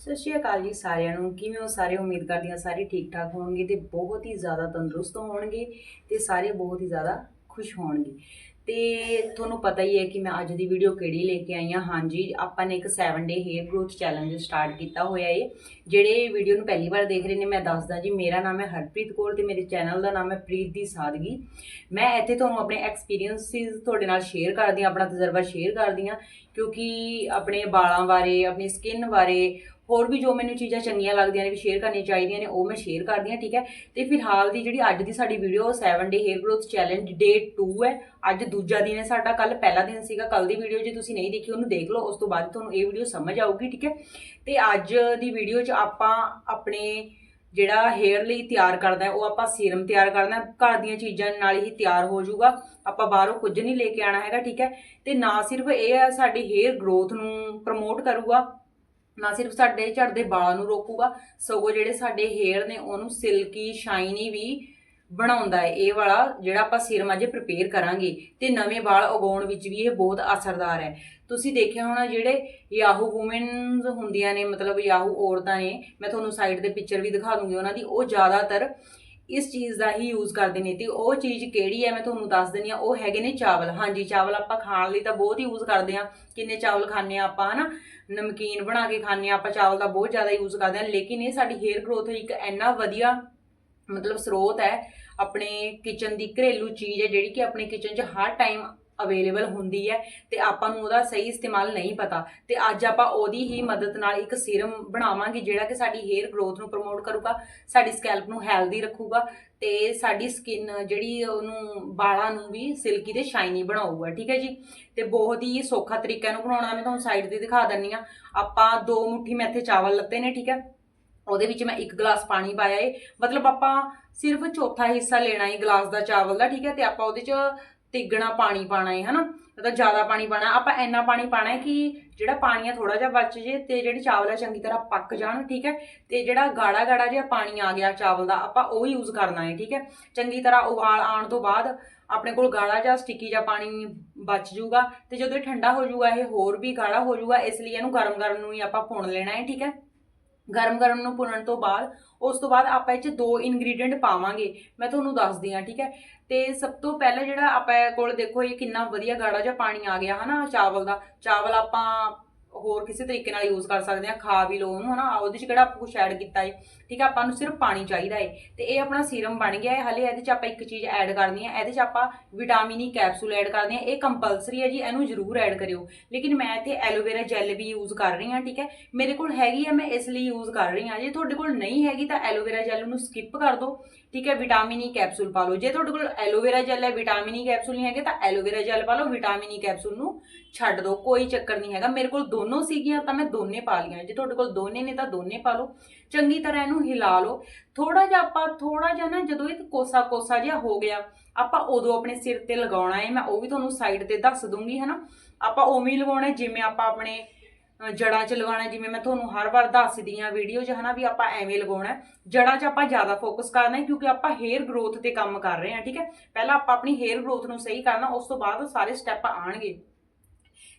ਸਤਿ ਸ਼੍ਰੀ ਅਕਾਲ ਜੀ ਸਾਰਿਆਂ ਨੂੰ। ਕਿਵੇਂ ਹੋ ਸਾਰੇ? ਉਮੀਦ ਕਰਦੀ ਹਾਂ ਸਾਰੇ ਠੀਕ ਠਾਕ ਹੋਣਗੇ ਤੇ ਬਹੁਤ ਹੀ ਜ਼ਿਆਦਾ ਤੰਦਰੁਸਤ ਹੋਣਗੇ ਤੇ ਸਾਰੇ ਬਹੁਤ ਹੀ ਜ਼ਿਆਦਾ ਖੁਸ਼ ਹੋਣਗੇ। ਤੇ ਤੁਹਾਨੂੰ ਪਤਾ ਹੀ ਹੈ ਕਿ ਮੈਂ ਅੱਜ ਦੀ ਵੀਡੀਓ ਕਿਹੜੀ ਲੈ ਕੇ ਆਈ ਹਾਂ। ਹਾਂਜੀ, ਆਪਾਂ ਨੇ ਇੱਕ 7 day hair growth challenge start ਕੀਤਾ ਹੋਇਆ ਏ। ਜਿਹੜੇ ਵੀਡੀਓ ਨੂੰ ਪਹਿਲੀ ਵਾਰ ਦੇਖ ਰਹੇ ਨੇ, ਮੈਂ ਦੱਸਦਾ ਜੀ, ਮੇਰਾ ਨਾਮ ਹੈ ਹਰਪ੍ਰੀਤ ਕੌਰ ਤੇ ਮੇਰੇ ਚੈਨਲ ਦਾ ਨਾਮ ਹੈ ਪ੍ਰੀਤ ਦੀ ਸਾਦਗੀ। ਮੈਂ ਇੱਥੇ ਤੁਹਾਨੂੰ ਆਪਣੇ ਐਕਸਪੀਰੀਅੰਸਿਸ ਤੁਹਾਡੇ ਨਾਲ ਸ਼ੇਅਰ ਕਰਦੀ ਹਾਂ, ਆਪਣਾ ਤਜਰਬਾ ਸ਼ੇਅਰ ਕਰਦੀ ਹਾਂ, ਕਿਉਂਕਿ ਆਪਣੇ ਵਾਲਾਂ ਬਾਰੇ, ਆਪਣੀ ਸਕਿਨ ਬਾਰੇ ਹੋਰ ਵੀ ਜੋ ਮੈਨੂੰ ਚੀਜ਼ਾਂ ਚੰਗੀਆਂ ਲੱਗਦੀਆਂ ਨੇ ਵੀ ਸ਼ੇਅਰ ਕਰਨੀਆਂ ਚਾਹੀਦੀਆਂ ਨੇ, ਉਹ ਮੈਂ ਸ਼ੇਅਰ ਕਰਦੀ ਹਾਂ, ਠੀਕ ਹੈ? ਤੇ ਫਿਲਹਾਲ ਦੀ ਜਿਹੜੀ ਅੱਜ ਦੀ ਸਾਡੀ video 7 day hair growth challenge day 2 ਹੈ। ਅੱਜ ਦੂਜਾ ਦਿਨ ਹੈ ਸਾਡਾ ਕੱਲ ਪਹਿਲਾ ਦਿਨ ਸੀਗਾ। ਕੱਲ ਦੀ ਵੀਡੀਓ ਜੇ ਤੁਸੀਂ ਨਹੀਂ ਦੇਖੀ, ਉਹਨੂੰ ਦੇਖ ਲਓ। ਉਸ ਤੋਂ ਬਾਅਦ ਤੁਹਾਨੂੰ ਇਹ ਵੀਡੀਓ ਸਮਝ ਆਊਗੀ, ਠੀਕ ਹੈ? ਤੇ ਅੱਜ ਦੀ ਵੀਡੀਓ 'ਚ ਆਪਾਂ ਆਪਣੇ ਜਿਹੜਾ ਹੇਅਰ ਲਈ ਤਿਆਰ ਕਰਦਾ ਉਹ ਆਪਾਂ ਸੀਰਮ ਤਿਆਰ ਕਰਨਾ ਘਰ ਦੀਆਂ ਚੀਜ਼ਾਂ ਨਾਲ ਹੀ ਤਿਆਰ ਹੋ ਜਾਊਗਾ। ਆਪਾਂ ਬਾਹਰੋਂ ਕੁਝ ਨਹੀਂ ਲੈ ਕੇ ਆਣਾ ਹੈਗਾ, ਠੀਕ ਹੈ? ਤੇ ਨਾ ਸਿਰਫ ਇਹ ਹੈ, ਸਾਡੀ ਹੇਅਰ ਗਰੋਥ ਨੂੰ ਪ੍ਰਮੋਟ ਕਰੂਗਾ। ਨਾ ਸਿਰਫ ਸਾਡੇ ਝੜਦੇ ਵਾਲਾਂ ਨੂੰ ਰੋਕੂਗਾ, ਸਗੋਂ ਜਿਹੜੇ ਸਾਡੇ ਹੇਅਰ ਨੇ ਉਹਨੂੰ ਸਿਲਕੀ ਸ਼ਾਈਨੀ ਵੀ ਬਣਾਉਂਦਾ ਹੈ। ਇਹ ਵਾਲਾ ਜਿਹੜਾ ਆਪਾਂ ਸੀਰਮ ਅਜੇ ਪ੍ਰਪੇਅਰ ਕਰਾਂਗੇ ਤੇ ਨਵੇਂ ਵਾਲ ਉਗਾਉਣ ਵਿੱਚ ਵੀ ਇਹ ਬਹੁਤ ਅਸਰਦਾਰ ਹੈ। ਤੁਸੀਂ ਦੇਖਿਆ ਹੋਣਾ ਜਿਹੜੇ ਯਾਹੂ ਔਮਨਸ ਹੁੰਦੀਆਂ ਨੇ, ਮਤਲਬ ਯਾਹੂ ਔਰਤਾਂ ਨੇ, ਮੈਂ ਤੁਹਾਨੂੰ ਸਾਈਡ ਤੇ ਪਿਕਚਰ ਵੀ ਦਿਖਾ ਦੂੰਗੀ ਉਹਨਾਂ ਦੀ, ਉਹ ਜ਼ਿਆਦਾਤਰ ਇਸ ਚੀਜ਼ ਦਾ ਹੀ ਯੂਜ਼ ਕਰਦੇ ਨੇ ਤੇ ਉਹ ਚੀਜ਼ ਕਿਹੜੀ ਹੈ ਮੈਂ ਤੁਹਾਨੂੰ ਦੱਸ ਦਿੰਦੀ ਆ ਉਹ ਹੈਗੇ ਨੇ ਚਾਵਲ। ਹਾਂਜੀ, ਚਾਵਲ ਆਪਾਂ ਖਾਣ ਲਈ ਤਾਂ ਬਹੁਤ ਯੂਜ਼ ਕਰਦੇ ਆ ਕਿੰਨੇ ਚਾਵਲ ਖਾਂਦੇ ਆ ਆਪਾਂ, ਹਨਾ? ਨਮਕੀਨ ਬਣਾ ਕੇ ਖਾਂਦੇ ਆ ਆਪਾਂ ਚਾਵਲ ਦਾ ਬਹੁਤ ਜ਼ਿਆਦਾ ਯੂਜ਼ ਕਰਦੇ ਆ ਲੇਕਿਨ ਇਹ ਸਾਡੀ ਹੇਅਰ ਗਰੋਥ ਲਈ ਇੱਕ ਇੰਨਾ ਵਧੀਆ ਮਤਲਬ ਸਰੋਤ ਹੈ, ਆਪਣੇ ਕਿਚਨ ਦੀ ਘਰੇਲੂ ਚੀਜ਼ ਹੈ, ਜਿਹੜੀ ਕਿ ਆਪਣੇ ਕਿਚਨ 'ਚ ਹਰ ਟਾਈਮ ਅਵੇਲੇਬਲ ਹੁੰਦੀ ਹੈ ਤੇ ਆਪਾਂ ਨੂੰ ਉਹਦਾ ਸਹੀ ਇਸਤੇਮਾਲ ਨਹੀਂ ਪਤਾ। ਤੇ ਅੱਜ ਆਪਾਂ ਉਹਦੀ ਹੀ ਮਦਦ ਨਾਲ ਇੱਕ ਸੀਰਮ ਬਣਾਵਾਂਗੇ ਜਿਹੜਾ ਕਿ ਸਾਡੀ ਹੇਅਰ ਗਰੋਥ ਨੂੰ ਪ੍ਰਮੋਟ ਕਰੂਗਾ, ਸਾਡੀ ਸਕੈਲਪ ਨੂੰ ਹੈਲਦੀ ਰੱਖੂਗਾ ਤੇ ਸਾਡੀ ਸਕਿਨ ਜਿਹੜੀ ਉਹਨੂੰ ਵਾਲਾਂ ਨੂੰ ਵੀ ਸਿਲਕੀ ਤੇ ਸ਼ਾਈਨੀ ਬਣਾਊਗਾ, ਠੀਕ ਹੈ ਜੀ? ਤੇ ਬਹੁਤ ਹੀ ਸੌਖਾ ਤਰੀਕਾ ਇਹਨੂੰ ਬਣਾਉਣਾ, ਮੈਂ ਤੁਹਾਨੂੰ ਸਾਈਡ ਤੇ ਦਿਖਾ ਦਿੰਨੀ ਆ ਆਪਾਂ ਦੋ ਮੁੱਠੀ ਮੈਂ ਇੱਥੇ ਚਾਵਲ ਲੱਤੇ ਨੇ, ਠੀਕ ਹੈ? ਉਹਦੇ ਵਿੱਚ ਮੈਂ ਇੱਕ ਗਲਾਸ ਪਾਣੀ ਪਾਇਆ ਏ। ਮਤਲਬ ਆਪਾਂ ਸਿਰਫ ਚੌਥਾ ਹਿੱਸਾ ਲੈਣਾ ਏ ਗਲਾਸ ਦਾ ਚਾਵਲ ਦਾ, ਠੀਕ ਹੈ? ਤੇ ਆਪਾਂ ਉਹਦੇ 'ਚ ਤਿੱਗਣਾ ਪਾਣੀ ਪਾਣਾ ਹੈ ਹਨਾ? ਮਤਲਬ ਜ਼ਿਆਦਾ ਪਾਣੀ ਪਾਣਾ। ਆਪਾਂ ਇੰਨਾ ਪਾਣੀ ਪਾਣਾ ਹੈ ਕਿ ਜਿਹੜਾ ਪਾਣੀ ਆ ਥੋੜਾ ਜਿਹਾ ਬਚ ਜੇ ਤੇ ਜਿਹੜੇ ਚਾਵਲ ਆ ਚੰਗੀ ਤਰ੍ਹਾਂ ਪੱਕ ਜਾਣ, ਠੀਕ ਹੈ? ਤੇ ਜਿਹੜਾ ਗਾੜਾ ਗਾੜਾ ਜਿਹਾ ਪਾਣੀ ਆ ਗਿਆ ਚਾਵਲ ਦਾ, ਆਪਾਂ ਉਹ ਯੂਜ਼ ਕਰਨਾ ਹੈ ਠੀਕ ਹੈ? ਚੰਗੀ ਤਰ੍ਹਾਂ ਉਬਾਲ ਆਉਣ ਤੋਂ ਬਾਅਦ ਆਪਣੇ ਕੋਲ ਗਾੜਾ ਜਾਂ ਸਟਿੱਕੀ ਜਾਂ ਪਾਣੀ ਬਚ ਜਾਊਗਾ ਤੇ ਜਦੋਂ ਇਹ ਠੰਡਾ ਹੋ ਜਾਊਗਾ ਇਹ ਹੋਰ ਵੀ ਗਾੜਾ ਹੋ ਜਾਊਗਾ ਇਸ ਲਈ ਇਹਨੂੰ ਗਰਮ ਗਰਮ ਨੂੰ ਹੀ ਆਪਾਂ ਭੁੰਨ ਲੈਣਾ ਹੈ ਠੀਕ ਹੈ? ਗਰਮ ਗਰਮ ਨੂੰ ਭੁੰਨਣ ਤੋਂ ਬਾਅਦ ਉਸ ਤੋਂ ਬਾਅਦ ਆਪਾਂ ਇਹ ਚ ਦੋ ਇਨਗਰੀਡੀਅੰਟ ਪਾਵਾਂਗੇ। ਮੈਂ ਤੁਹਾਨੂੰ ਦੱਸਦੀ ਹਾਂ, ਠੀਕ ਹੈ? ਤੇ ਸਭ ਤੋਂ ਪਹਿਲਾਂ ਜਿਹੜਾ ਆਪਾਂ ਕੋਲ ਦੇਖੋ, ਇਹ ਕਿੰਨਾ ਵਧੀਆ ਗਾੜਾ ਜਿਹਾ ਪਾਣੀ ਆ ਗਿਆ, ਹਨਾ, ਚਾਵਲ ਦਾ। ਚਾਵਲ ਆਪਾਂ ਹੋਰ ਕਿਸੇ ਤਰੀਕੇ ਨਾਲ ਯੂਜ਼ ਕਰ ਸਕਦੇ ਆ, ਖਾ ਵੀ ਲਓ ਉਹਨੂੰ, ਹਨਾ? ਉਹਦੇ ਚ ਕਿਹੜਾ ਆਪਾਂ ਕੁਝ ਐਡ ਕੀਤਾ ਹੈ ਠੀਕ ਹੈ ਆਪਾਂ ਨੂੰ ਸਿਰਫ ਪਾਣੀ ਚਾਹੀਦਾ ਏ। ਤੇ ਇਹ ਆਪਣਾ ਸੀਰਮ ਬਣ ਗਿਆ ਹੈ ਹਲੇ ਇਹਦੇ ਚ ਆਪਾਂ ਇੱਕ ਚੀਜ਼ ਐਡ ਕਰਨੀ ਹੈ ਇਹਦੇ ਚ ਆਪਾਂ ਵਿਟਾਮਿਨ ਈ ਕੈਪਸੂਲ ਐਡ ਕਰਦੇ ਆ। ਇਹ ਕੰਪਲਸਰੀ ਹੈ ਜੀ, ਇਹਨੂੰ ਜ਼ਰੂਰ ਐਡ ਕਰਿਓ। ਲੇਕਿਨ ਮੈਂ ਇੱਥੇ ਐਲੋਵੇਰਾ ਜੈਲ ਵੀ ਯੂਜ਼ ਕਰ ਰਹੀ ਹਾਂ, ਠੀਕ ਹੈ ਮੇਰੇ ਕੋਲ ਹੈਗੀ ਹੈ ਮੈਂ ਇਸ ਲਈ ਯੂਜ਼ ਕਰ ਰਹੀ ਹਾਂ। ਜੇ ਤੁਹਾਡੇ ਕੋਲ ਨਹੀਂ ਹੈਗੀ ਤਾਂ ਐਲੋਵੇਰਾ ਜੈਲ ਨੂੰ ਸਕਿਪ ਕਰ ਦਿਓ ਠੀਕ ਹੈ ਵਿਟਾਮਿਨ ਈ ਕੈਪਸੂਲ ਪਾ ਲਓ। ਜੇ ਤੁਹਾਡੇ ਕੋਲ ਐਲੋਵੇਰਾ ਜੈਲ ਹੈ ਵਿਟਾਮਿਨ ਈ ਕੈਪਸੂਲ ਨਹੀਂ ਹੈਗੇ, ਤਾਂ ਐਲੋਵੇਰਾ ਜੈਲ ਪਾ ਲਓ ਵਿਟਾਮਿਨ ਈ ਕੈਪਸੂਲ ਨੂੰ ਛੱਡ ਦਿਓ ਕੋਈ ਚੱਕਰ ਨਹੀਂ ਹੈਗਾ। ਮੇਰੇ ਕੋਲ ਦੋਨੋਂ ਸੀਗੀਆਂ ਤਾਂ ਮੈਂ ਦੋਨੇ ਪਾ ਲਈਆਂ। ਜੇ ਤੁਹਾਡੇ ਕੋਲ ਦੋਨੇ ਨੇ ਤਾਂ ਦੋਨੇ ਪਾ ਲਓ। ਚੰਗੀ ਤਰ੍ਹਾਂ ਇਹਨੂੰ ਹਿਲਾ ਲਓ। ਥੋੜਾ ਜਿਹਾ ਆਪਾਂ ਥੋੜਾ ਜਿਹਾ ਨਾ ਜਦੋਂ ਇਹ ਕੋਸਾ ਕੋਸਾ ਜਿਹਾ ਹੋ ਗਿਆ ਆਪਾਂ ਉਦੋਂ ਆਪਣੇ ਸਿਰ ਤੇ ਲਗਾਉਣਾ ਹੈ ਮੈਂ ਉਹ ਵੀ ਤੁਹਾਨੂੰ ਸਾਈਡ ਤੇ ਦੱਸ ਦੂੰਗੀ ਹਨਾ। ਆਪਾਂ ਉਵੇਂ ਹੀ ਲਗਾਉਣਾ ਜਿਵੇਂ ਆਪਾਂ ਆਪਣੇ ਅ, ਜੜ੍ਹਾਂ 'ਚ ਲਗਾਉਣਾ ਜਿਵੇਂ ਮੈਂ ਤੁਹਾਨੂੰ ਹਰ ਵਾਰ ਦੱਸਦੀ ਆ ਵੀਡੀਓ 'ਚ ਹਨਾ ਵੀ ਆਪਾਂ ਐਵੇਂ ਲਗਾਉਣਾ ਹੈ। ਜੜ੍ਹਾਂ 'ਚ ਆਪਾਂ ਜ਼ਿਆਦਾ ਫੋਕਸ ਕਰਨਾ ਕਿਉਂਕਿ ਆਪਾਂ ਹੇਅਰ ਗਰੋਥ ਤੇ ਕੰਮ ਕਰ ਰਹੇ ਹਾਂ ਠੀਕ ਹੈ ਪਹਿਲਾਂ ਆਪਾਂ ਆਪਣੀ ਹੇਅਰ ਗਰੋਥ ਨੂੰ ਸਹੀ ਕਰਨਾ ਉਸ ਤੋਂ ਬਾਅਦ ਸਾਰੇ ਸਟੈਪ ਆਣਗੇ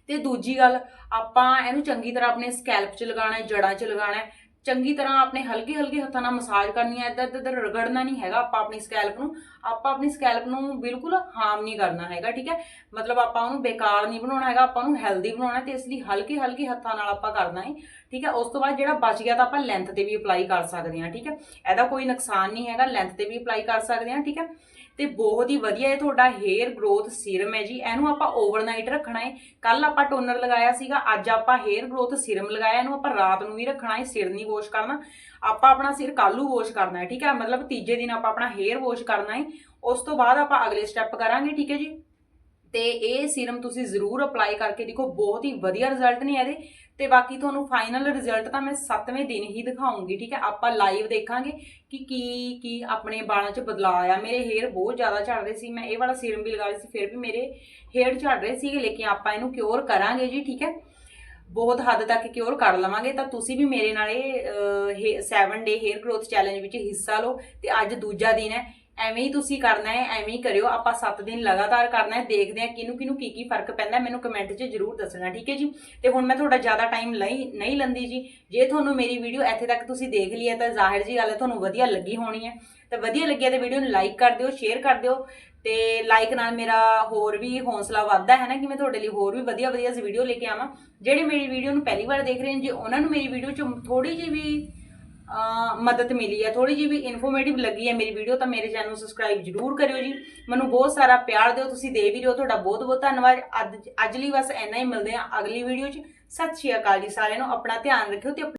ਤੇ ਦੂਜੀ ਗੱਲ, ਆਪਾਂ ਇਹਨੂੰ ਚੰਗੀ ਤਰ੍ਹਾਂ ਆਪਣੇ ਸਕੈਲਪ 'ਚ ਲਗਾਉਣਾ ਹੈ, ਜੜ੍ਹਾਂ 'ਚ ਲਗਾਉਣਾ ਹੈ। ਚੰਗੀ ਤਰ੍ਹਾਂ ਆਪਣੇ ਹਲਕੇ ਹਲਕੇ ਹੱਥਾਂ ਨਾਲ ਮਸਾਜ ਕਰਨੀ ਹੈ ਇੱਧਰ ਇੱਧਰ ਰਗੜਨਾ ਨਹੀਂ ਹੈਗਾ ਆਪਾਂ ਆਪਣੀ ਸਕੈਲਪ ਨੂੰ। ਆਪਾਂ ਆਪਣੀ ਸਕੈਲਪ ਨੂੰ ਬਿਲਕੁਲ ਹਾਰਮ ਨਹੀਂ ਕਰਨਾ ਹੈਗਾ, ਠੀਕ ਹੈ? ਮਤਲਬ ਆਪਾਂ ਉਹਨੂੰ ਬੇਕਾਰ ਨਹੀਂ ਬਣਾਉਣਾ ਹੈਗਾ, ਆਪਾਂ ਉਹਨੂੰ ਹੈਲਦੀ ਬਣਾਉਣਾ ਹੈ ਤੇ ਇਸ ਲਈ ਹਲਕੇ ਹਲਕੇ ਹੱਥਾਂ ਨਾਲ ਆਪਾਂ ਕਰਨਾ ਹੈ, ਠੀਕ ਹੈ? ਉਸ ਤੋਂ ਬਾਅਦ ਜਿਹੜਾ ਬਚ ਗਿਆ ਤਾਂ ਆਪਾਂ ਲੈਂਥ ਤੇ ਵੀ ਅਪਲਾਈ ਕਰ ਸਕਦੇ ਹਾਂ, ਠੀਕ ਹੈ? ਇਹਦਾ ਕੋਈ ਨੁਕਸਾਨ ਨਹੀਂ ਹੈਗਾ ਲੈਂਥ ਤੇ ਵੀ ਅਪਲਾਈ ਕਰ ਸਕਦੇ ਹਾਂ, ਠੀਕ ਹੈ? ਤੇ ਬਹੁਤ ਹੀ ਵਧੀਆ ਇਹ ਤੁਹਾਡਾ ਹੇਅਰ ਗਰੋਥ ਸੀਰਮ ਹੈ ਜੀ। ਇਹਨੂੰ ਆਪਾਂ ਓਵਰਨਾਈਟ ਰੱਖਣਾ ਹੈ ਕੱਲ ਆਪਾਂ ਟੋਨਰ ਲਗਾਇਆ ਸੀਗਾ, ਅੱਜ ਆਪਾਂ ਹੇਅਰ ਗਰੋਥ ਸੀਰਮ ਲਗਾਇਆ। ਇਹਨੂੰ ਆਪਾਂ ਰਾਤ ਨੂੰ ਵੀ ਰੱਖਣਾ ਹੈ ਸਿਰ ਨਹੀਂ ਵਾਸ਼ ਕਰਨਾ। ਆਪਾਂ ਆਪਣਾ ਸਿਰ ਕੱਲੂ ਵਾਸ਼ ਕਰਨਾ ਹੈ ਠੀਕ ਹੈ? ਮਤਲਬ ਤੀਜੇ ਦਿਨ ਆਪਾਂ ਆਪਣਾ ਹੇਅਰ ਵਾਸ਼ ਕਰਨਾ ਹੈ ਉਸ ਤੋਂ ਬਾਅਦ ਆਪਾਂ ਅਗਲੇ ਸਟੈਪ ਕਰਾਂਗੇ, ਠੀਕ ਹੈ ਜੀ? ਤੇ ਇਹ ਸੀਰਮ ਤੁਸੀਂ ਜ਼ਰੂਰ ਅਪਲਾਈ ਕਰਕੇ ਦੇਖੋ, ਬਹੁਤ ਹੀ ਵਧੀਆ ਰਿਜ਼ਲਟ ਨੇ ਇਹਦੇ। ਤੇ ਬਾਕੀ ਤੁਹਾਨੂੰ ਫਾਈਨਲ ਰਿਜ਼ਲਟ ਤਾਂ ਮੈਂ 7ਵੇਂ ਦਿਨ ਹੀ ਦਿਖਾਉਂਗੀ, ਠੀਕ ਹੈ? ਆਪਾਂ ਲਾਈਵ ਦੇਖਾਂਗੇ ਕਿ ਕੀ ਕੀ ਆਪਣੇ ਵਾਲਾਂ 'ਚ ਬਦਲਾਅ ਆਇਆ। ਮੇਰੇ ਹੇਅਰ ਬਹੁਤ ਜ਼ਿਆਦਾ ਝੜ ਰਹੇ ਸੀ, ਮੈਂ ਇਹ ਵਾਲਾ ਸੀਰਮ ਵੀ ਲਗਾ ਰਹੀ ਸੀ, ਫਿਰ ਵੀ ਮੇਰੇ ਹੇਅਰ ਝੜ ਰਹੇ ਸੀਗੇ, ਲੇਕਿਨ ਆਪਾਂ ਇਹਨੂੰ ਕਿਉਰ ਕਰਾਂਗੇ ਜੀ, ਠੀਕ ਹੈ? ਬਹੁਤ ਹੱਦ ਤੱਕ ਕਿਉਰ ਕਰ ਲਵਾਂਗੇ। ਤਾਂ ਤੁਸੀਂ ਵੀ ਮੇਰੇ ਨਾਲ ਇਹ 7 ਡੇ ਹੇਅਰ ਗਰੋਥ ਚੈਲੰਜ ਵਿੱਚ ਹਿੱਸਾ ਲਓ ਤੇ ਅੱਜ ਦੂਜਾ ਦਿਨ ਹੈ। ਐਵੇਂ ਹੀ ਤੁਸੀਂ ਕਰਨਾ ਹੈ, ਐਵੇਂ ਹੀ ਕਰਿਓ। ਆਪਾਂ 7 ਦਿਨ ਲਗਾਤਾਰ ਕਰਨਾ ਹੈ, ਦੇਖਦੇ ਹਾਂ ਕਿਹਨੂੰ ਕਿਹਨੂੰ ਕੀ ਕੀ ਫ਼ਰਕ ਪੈਂਦਾ ਮੈਨੂੰ ਕਮੈਂਟ 'ਚ ਜਰੂਰ ਦੱਸਣਾ, ਠੀਕ ਹੈ ਜੀ? ਤੇ ਹੁਣ ਮੈਂ ਤੁਹਾਡਾ ਜ਼ਿਆਦਾ ਟਾਈਮ ਲਈ ਨਹੀਂ ਲੰਦੀ ਜੀ। ਜੇ ਤੁਹਾਨੂੰ ਮੇਰੀ ਵੀਡੀਓ ਇੱਥੇ ਤੱਕ ਤੁਸੀਂ ਦੇਖ ਲਈ ਹੈ, ਤਾਂ ਜ਼ਾਹਿਰ ਜੀ ਗੱਲ ਹੈ, ਤੁਹਾਨੂੰ ਵਧੀਆ ਲੱਗੀ ਹੋਣੀ ਹੈ। ਤਾਂ ਵਧੀਆ ਲੱਗਿਆ ਤੇ ਵੀਡੀਓ ਨੂੰ ਲਾਈਕ ਕਰ ਦਿਓ ਸ਼ੇਅਰ ਕਰ ਦਿਓ। ਤੇ ਲਾਈਕ ਨਾਲ ਮੇਰਾ ਹੋਰ ਵੀ ਹੌਸਲਾ ਵੱਧਦਾ ਹੈ ਨਾ, ਕਿ ਮੈਂ ਤੁਹਾਡੇ ਲਈ ਹੋਰ ਵੀ ਵਧੀਆ ਵਧੀਆ ਵੀਡੀਓ ਲੈ ਕੇ ਆਵਾਂ। ਜਿਹੜੇ ਮੇਰੀ ਵੀਡੀਓ ਨੂੰ ਪਹਿਲੀ ਵਾਰ ਦੇਖ ਰਹੇ ਨੇ ਜੇ, ਉਹਨਾਂ ਨੂੰ ਮੇਰੀ ਵੀਡੀਓ 'ਚ ਥੋੜੀ ਜਿਹੀ ਵੀ ਮਦਦ ਮਿਲੀ ਹੈ। ਥੋੜੀ ਜਿਹੀ ਵੀ ਇਨਫੋਰਮੇਟਿਵ ਲੱਗੀ ਹੈ ਮੇਰੀ ਵੀਡੀਓ ਤਾਂ ਮੇਰੇ ਚੈਨਲ ਨੂੰ ਸਬਸਕ੍ਰਾਈਬ ਜਰੂਰ ਕਰਿਓ ਜੀ। ਮੈਨੂੰ ਬਹੁਤ ਸਾਰਾ ਪਿਆਰ ਦਿਓ, ਤੁਸੀਂ ਦੇ ਵੀ ਰਹੇ ਹੋ ਤੁਹਾਡਾ ਬਹੁਤ ਬਹੁਤ ਧੰਨਵਾਦ। ਅੱਜ ਅੱਜ ਲਈ ਬਸ ਇੰਨਾ ਹੀ, ਮਿਲਦੇ ਆ ਅਗਲੀ ਵੀਡੀਓ 'ਚ। ਸਤਿ ਸ਼੍ਰੀ ਅਕਾਲ ਜੀ, ਸਾਰਿਆਂ ਨੂੰ ਆਪਣਾ ਧਿਆਨ ਰੱਖਿਓ ਤੇ